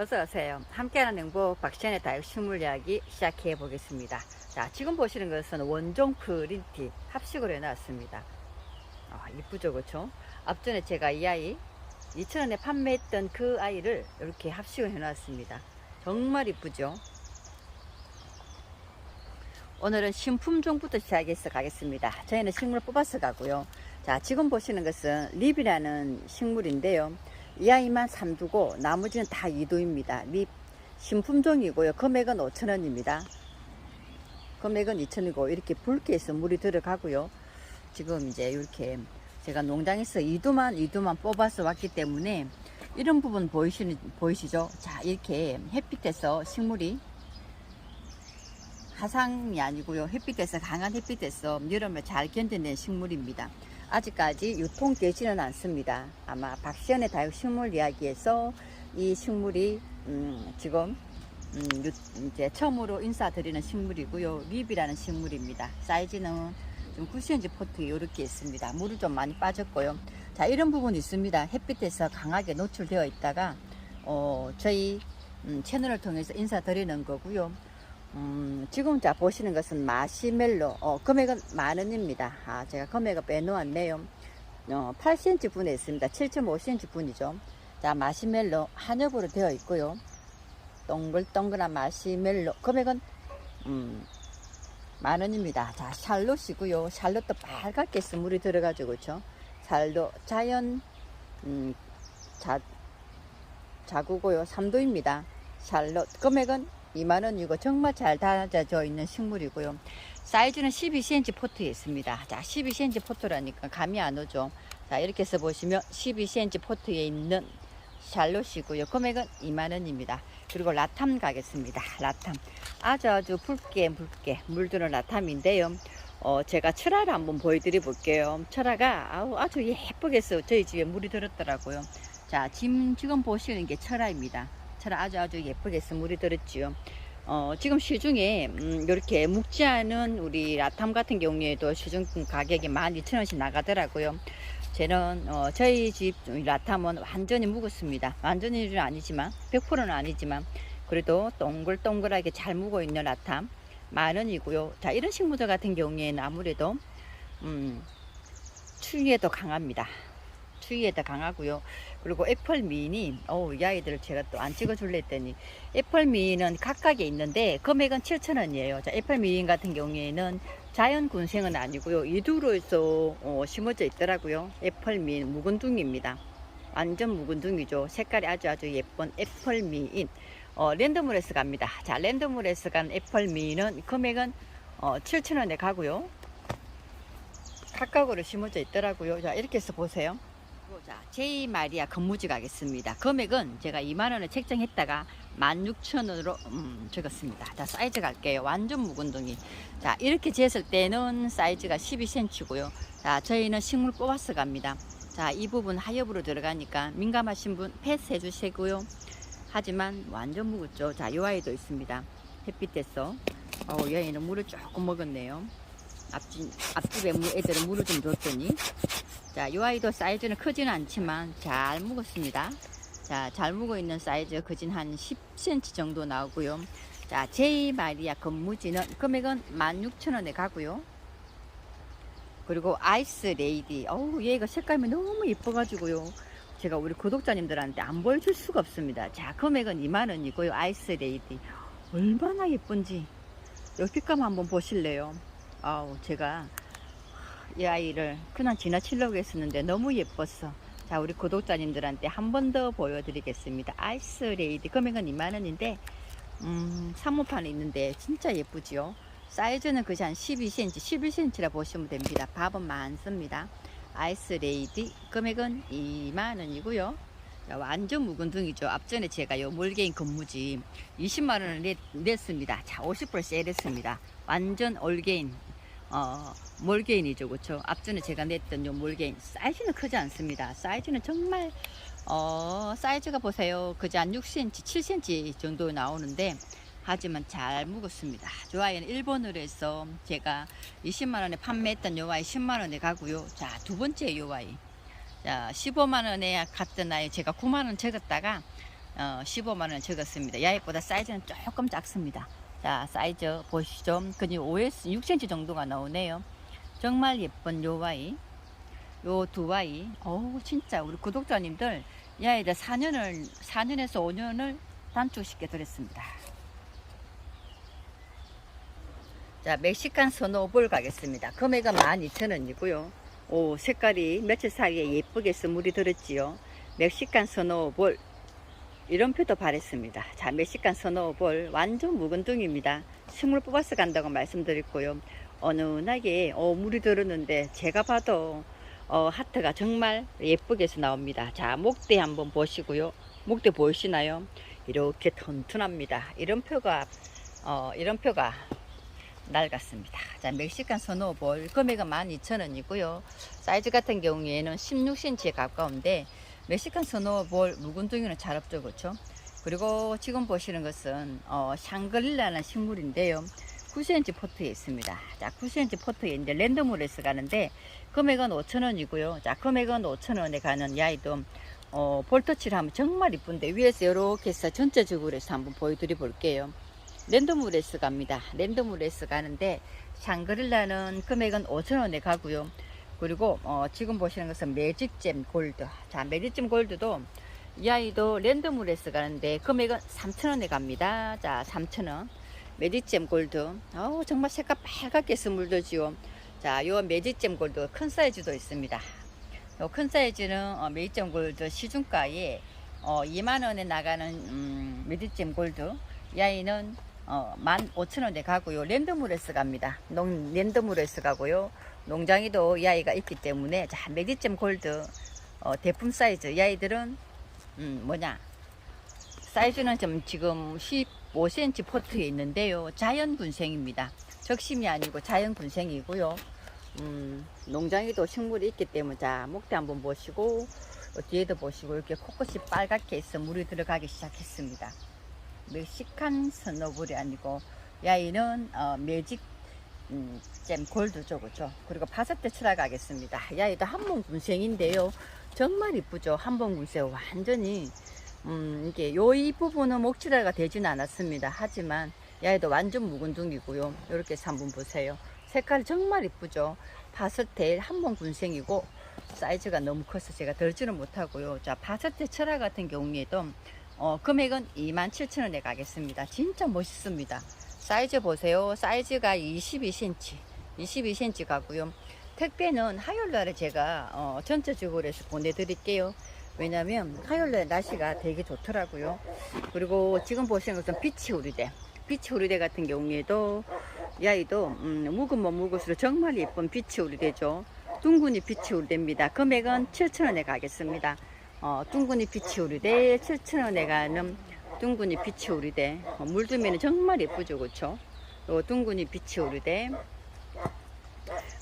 어서 오세요. 함께하는 행복 박시연의 다육 식물 이야기 시작해 보겠습니다. 자, 지금 보시는 것은 원종 프린티 합식으로 해놨습니다. 아, 이쁘죠, 그렇죠? 앞전에 제가 이 아이 2,000원에 판매했던 그 아이를 이렇게 합식을 해놨습니다. 정말 이쁘죠? 오늘은 신품종부터 시작해서 가겠습니다. 저희는 식물 뽑아서 가고요. 자, 지금 보시는 것은 립이라는 식물인데요. 이 아이만 삼두고 나머지는 다 이두입니다. 립 신품종이고요. 금액은 5,000원입니다. 금액은 2,000원이고 이렇게 붉게 해서 물이 들어가고요. 지금 이제 이렇게 제가 농장에서 이두만 이두만 뽑아서 왔기 때문에 이런 부분 보이시는 보이시죠? 자, 이렇게 햇빛에서 식물이 화상이 아니고요. 햇빛에서 강한 햇빛에서 여름을 잘 견뎌낸 식물입니다. 아직까지 유통되지는 않습니다. 아마 박시연의 다육 식물 이야기에서 이 식물이 음, 지금 음, 유- 이제 처음으로 인사드리는 식물이고요. 립이라는 식물입니다. 사이즈는 좀 9cm 포트 이렇게 있습니다. 물이 좀 많이 빠졌고요. 자 이런 부분이 있습니다. 햇빛에서 강하게 노출되어 있다가 어, 저희 음, 채널을 통해서 인사드리는 거고요. 음, 지금 자 보시는 것은 마시멜로 어, 금액은 만 원입니다. 아, 제가 금액을 빼놓았네요. 어, 8cm 분에 있습니다. 7.5cm 분이죠. 자 마시멜로 한엽으로 되어 있고요. 동글동글한 마시멜로 금액은 음, 만 원입니다. 자 샬롯이고요. 샬롯도 빨갛게 해서 물이 들어가지고 그렇죠. 샬롯 자연 음, 자 자구고요. 3도입니다. 샬롯 금액은 2만원이고 정말 잘 다져져 있는 식물이고요. 사이즈는 12cm 포트에 있습니다. 자, 12cm 포트라니까 감이 안 오죠. 자, 이렇게 해서 보시면 12cm 포트에 있는 샬롯이고요. 금액은 2만원입니다. 그리고 라탐 가겠습니다. 라탐. 아주 아주 붉게 붉게 물드는 라탐인데요. 어, 제가 철화를 한번 보여드려 볼게요. 철화가 아우, 아주 써 저희 집에 물이 들었더라고요. 자, 지금, 지금 보시는 게 철화입니다. 철화 아주 아주 예쁘게 해서 물이 들었지요. 어, 지금 시중에 음, 이렇게 묵지 않은 우리 라탐 같은 경우에도 시중 가격이 12,000원씩 나가더라고요. 저는 어, 저희 집 라탐은 완전히 묵었습니다. 완전히는 아니지만 100%는 아니지만 그래도 동글동글하게 잘 묵어 있는 라탐 만 원이고요. 자 이런 식물들 같은 경우에는 아무래도 음, 추위에도 강합니다. 추위에도 강하고요. 그리고 애플 미니, 어우, 이 아이들을 제가 또 안 찍어줄래 했더니, 애플미는 각각에 있는데, 금액은 7,000원이에요. 자, 애플미인 같은 경우에는 자연 군생은 아니고요. 이두로 해서 어, 심어져 있더라고요. 애플미 묵은둥입니다. 완전 묵은둥이죠. 색깔이 아주 아주 예쁜 애플 미인. 어, 랜덤물에서 갑니다. 자, 랜덤물에서 간 애플미는 금액은 어, 7,000원에 가고요. 각각으로 심어져 있더라고요. 자, 이렇게 해서 보세요. 자, 제이 마리아 건무지 가겠습니다. 금액은 제가 2만 원을 책정했다가 16,000원으로 음, 적었습니다. 자, 사이즈 갈게요. 완전 묵은둥이. 자, 이렇게 재었을 때는 사이즈가 12cm고요. 자, 저희는 식물 뽑아서 갑니다. 자, 이 부분 하엽으로 들어가니까 민감하신 분 패스해 주시고요. 하지만 완전 묵었죠. 자, 요 아이도 있습니다. 햇빛에서. 어, 이 아이는 물을 조금 먹었네요. 앞집, 앞집에 물- 애들은 물을 좀 줬더니 자, 요 아이도 사이즈는 크지는 않지만 잘 묵었습니다. 자, 잘 묵어 있는 사이즈 거진 한 10cm 정도 나오고요. 자, 제이 마리아 건무지는 금액은 16,000원에 가고요. 그리고 아이스 레이디. 어우, 얘가 색감이 너무 예뻐가지고요. 제가 우리 구독자님들한테 안 보여줄 수가 없습니다. 자, 금액은 2만원이고요. 아이스 레이디. 얼마나 예쁜지. 요 빛감 한번 보실래요? 아우, 제가 이 아이를 그냥 지나치려고 했었는데 너무 예뻤어. 자, 우리 구독자님들한테 한 번 더 보여드리겠습니다. 아이스 레이디 금액은 2만원인데, 음, 사모판에 있는데 진짜 예쁘지요? 사이즈는 그지 한 12cm, 11cm라 보시면 됩니다. 밥은 많습니다. 아이스 레이디 금액은 2만원이고요. 완전 묵은둥이죠. 앞전에 제가 요 몰개인 근무지 20만원을 냈, 냈습니다. 자, 50% 세일했습니다. 완전 올게인 어, 몰게인이죠, 그렇죠? 앞전에 제가 냈던 요 몰게인 사이즈는 크지 않습니다. 사이즈는 정말 어, 사이즈가 보세요. 그지 한 6cm, 7cm 정도 나오는데 하지만 잘 묵었습니다. 요 아이는 일본으로 해서 제가 20만 원에 판매했던 요 아이 10만 원에 가고요. 자, 두 번째 요 아이. 자, 15만 원에 갔던 아이 제가 9만 원 적었다가 어, 15만원 적었습니다. 야이보다 사이즈는 조금 작습니다. 자, 사이즈 보시죠. 그니 5S 6cm 정도가 나오네요. 정말 예쁜 요 와이. 요 두 와이. 어우, 진짜 우리 구독자님들 야이들 4년을, 4년에서 5년을 단축시켜 드렸습니다. 자, 멕시칸 스노볼 가겠습니다. 금액은 12,000원이고요. 오, 색깔이 며칠 사이에 예쁘게 스물이 들었지요. 멕시칸 스노볼 이름표도 바랬습니다. 자, 멕시칸 스노볼 완전 묵은둥입니다. 식물 뽑아서 간다고 말씀드렸고요. 어느하게 어, 물이 들었는데 제가 봐도 어, 하트가 정말 예쁘게 해서 나옵니다. 자, 목대 한번 보시고요. 목대 보이시나요? 이렇게 튼튼합니다. 이름표가 어, 이름표가 낡았습니다. 자, 멕시칸 스노볼 금액은 12,000원이고요. 사이즈 같은 경우에는 16cm에 가까운데 멕시칸 스노볼 묵은둥이는 잘 없죠, 그렇죠? 그리고 지금 보시는 것은 어, 샹그릴라는 식물인데요. 9cm 포트에 있습니다. 자, 9cm 포트에 이제 랜덤으로서 가는데 금액은 5,000원이고요. 자, 금액은 5,000원에 가는 야이도 어, 볼터치를 하면 정말 이쁜데 위에서 이렇게 해서 전체적으로 해서 한번 보여드려 볼게요. 랜덤우레스 갑니다. 랜덤우레스 가는데 샹그릴라는 금액은 5,000원에 가고요. 그리고 어, 지금 보시는 것은 매직잼 골드. 자, 매직잼 골드도 이 아이도 랜덤우레스 가는데 금액은 3,000원에 갑니다. 자, 3,000원. 매직잼 골드. 어우, 정말 색깔 빨갛게 스물더지요. 자, 요 매직잼 골드 큰 사이즈도 있습니다. 요 큰 사이즈는 어, 매직잼 골드 시중가에 어, 2만원에 나가는 음, 매직잼 골드. 이 아이는 어, 15,000원에 가고요. 랜덤우레스 갑니다. 농, 랜덤우레스 가고요. 농장에도 이 아이가 있기 때문에 자, 매직잼 골드 어, 대품 사이즈. 이 아이들은 음, 뭐냐? 사이즈는 좀 지금 15cm 포트에 있는데요. 자연 군생입니다. 적심이 아니고 자연 군생이고요. 음, 농장에도 식물이 있기 때문에 자, 목대 한번 보시고 어, 뒤에도 보시고 이렇게 코끝이 빨갛게 있어 물이 들어가기 시작했습니다. 멕시칸 스노볼이 아니고 야이는 어, 매직 음, 잼 골드죠 그죠? 그리고 파스텔 치러가겠습니다. 야이도 한번 군생인데요. 정말 이쁘죠? 한번 군생. 완전히 음, 이게 요이 부분은 목치라가 되지는 않았습니다. 하지만 야이도 완전 묵은 둥이고요. 이렇게 해서 한번 보세요. 색깔이 정말 이쁘죠? 파스텔 한번 군생이고 사이즈가 너무 커서 제가 들지는 못하고요. 자 파스텔 철화 같은 경우에도 어, 금액은 27,000원에 가겠습니다. 진짜 멋있습니다. 사이즈 보세요. 사이즈가 22cm, 22cm 가고요. 택배는 화요일날에 제가 어, 전체적으로 해서 보내드릴게요. 왜냐면 화요일날 날씨가 되게 좋더라고요. 그리고 지금 보시는 것은 피치 우리대. 피치 우리대 같은 경우에도 이 아이도 음, 묵으면 묵을수록 정말 예쁜 피치 우리대죠. 둥근이 피치 우리대입니다. 금액은 7,000원에 가겠습니다. 어, 둥근이 빛이 오르대 7,000원에 가는 둥근이 빛이 오르대 어, 물두면은 정말 예쁘죠 그쵸? 요 둥근이 빛이 오르대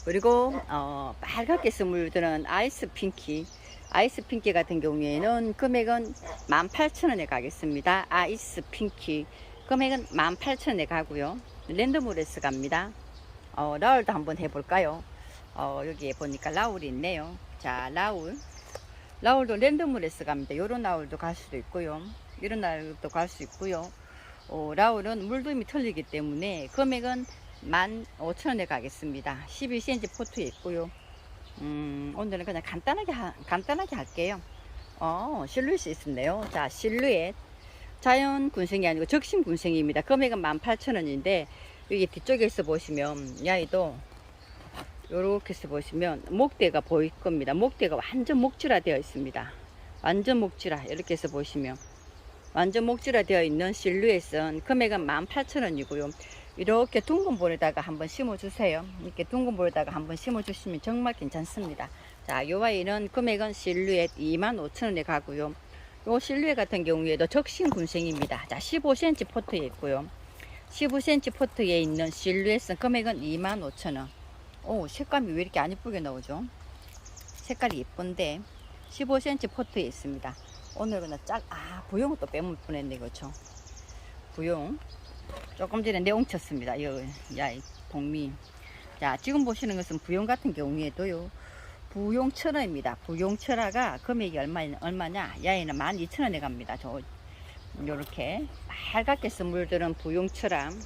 그리고 어, 빨갛게 스물드는 아이스 핑키. 아이스 핑키 같은 경우에는 금액은 18,000원에 가겠습니다. 아이스 핑키. 금액은 18,000원에 가고요. 랜덤우레스 갑니다. 어, 라울도 한번 해볼까요? 어, 여기에 보니까 라울이 있네요. 자 라울 라울도 랜덤으레스 갑니다. 요런 라울도 갈 수도 있고요. 이런 라울도 갈 수 있고요. 어, 라울은 물돔이 틀리기 때문에 금액은 15,000원에 가겠습니다. 12cm 포트에 있고요. 음, 오늘은 그냥 간단하게 하, 간단하게 할게요. 어, 실루엣이 있었네요. 자, 실루엣. 자연 군생이 아니고 적심 군생입니다. 금액은 18,000원인데 여기 뒤쪽에서 보시면 야이도 요렇게 해서 보시면 목대가 보일 겁니다. 목대가 완전 목질화 되어 있습니다. 완전 목질화 이렇게 해서 보시면 완전 목질화 되어 있는 실루엣은 금액은 18,000원이고요. 이렇게 둥근 볼에다가 한번 심어 주세요. 이렇게 둥근 볼에다가 한번 심어 주시면 정말 괜찮습니다. 자, 요 아이는 금액은 실루엣 25,000원에 가고요. 요 실루엣 같은 경우에도 적신 군생입니다. 자, 15cm 포트에 있고요. 15cm 포트에 있는 실루엣은 금액은 25,000원. 오 색감이 왜 이렇게 안 예쁘게 나오죠? 색깔이 예쁜데 15cm 포트에 있습니다. 오늘 그냥 짝아 부용은 또 빼면 뻔했네 그렇죠? 부용 조금 전에 내옹쳤습니다. 이거 야 이 동미. 자 지금 보시는 것은 부용 같은 경우에도요 부용 철화입니다. 부용 철화가 금액이 얼마, 얼마냐? 야이는 12,000원에 갑니다. 저 이렇게 빨갛게 스물드는 부용처럼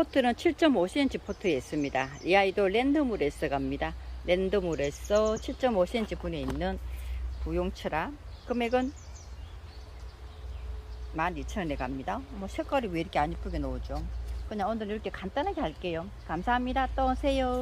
포트는 7.5cm 포트에 있습니다. 이 아이도 랜드물에서 갑니다. 랜드물에서 7.5cm 분에 있는 부용처럼 금액은 12,000원에 갑니다. 뭐 색깔이 왜 이렇게 안 이쁘게 나오죠? 그냥 오늘 이렇게 간단하게 할게요. 감사합니다. 또 오세요.